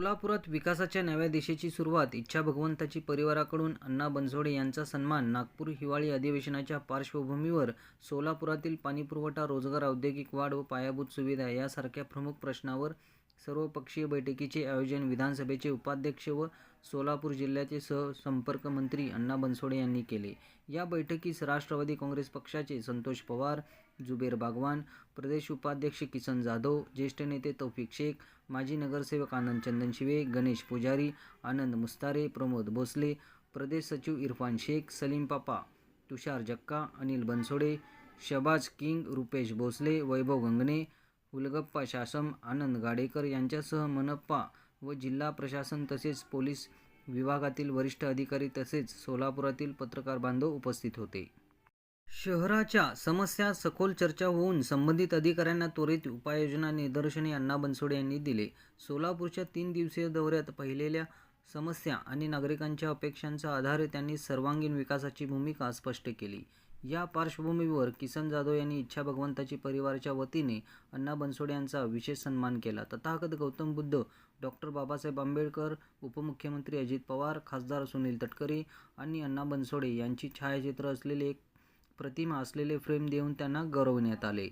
सोलापुरात विकासाच्या नव्या दिशेची सुरुवात इच्छा भगवंताची परिवाराकडून अण्णा बनसोडे यांचा सन्मान नागपूर हिवाळी अधिवेशनाच्या पार्श्वभूमीवर सोलापुरातील पाणीपुरवठा रोजगार औद्योगिक वाढ व पायाभूत सुविधा यासारख्या प्रमुख प्रश्नावर सर्वपक्षीय बैठकीचे आयोजन विधानसभेचे उपाध्यक्ष व सोलापूर जिल्ह्याचे सहसंपर्क मंत्री अण्णा बनसोडे यांनी केले. या बैठकीस राष्ट्रवादी काँग्रेस पक्षाचे संतोष पवार जुबेर बागवान प्रदेश उपाध्यक्ष किसन जाधव ज्येष्ठ नेते तौफिक शेख माजी नगरसेवक आनंद चंदन शिवे गणेश पुजारी आनंद मुस्तारे प्रमोद भोसले प्रदेश सचिव इरफान शेख सलीम पापा तुषार जक्का अनिल बनसोडे शबाज किंग रुपेश भोसले वैभव गंगणे उलगप्पा शासम आनंद गाडेकर यांच्यासह मनप्पा व जिल्हा प्रशासन तसेच पोलीस विभागातील वरिष्ठ अधिकारी तसेच सोलापुरातील पत्रकार बांधव उपस्थित होते. शहराच्या समस्या सखोल चर्चा होऊन संबंधित अधिकाऱ्यांना त्वरित उपाययोजना निदर्शने अण्णा बनसोडे यांनी दिले. सोलापूरच्या तीन दिवसीय दौऱ्यात पाहिलेल्या समस्या आणि नागरिकांच्या अपेक्षांचा आधारे त्यांनी सर्वांगीण विकासाची भूमिका स्पष्ट केली. या पार्श्वभूमीवर किसन जाधव यांनी इच्छा भगवंताची परिवाराच्या वतीने अण्णा बनसोडे यांचा विशेष सन्मान केला. तथागत गौतम बुद्ध डॉक्टर बाबासाहेब आंबेडकर उपमुख्यमंत्री अजित पवार खासदार सुनील तटकरे आणि अण्णा बनसोडे यांची छायाचित्र असलेले एक प्रतिमा असलेले फ्रेम देऊन त्यांना गौरवण्यात आले.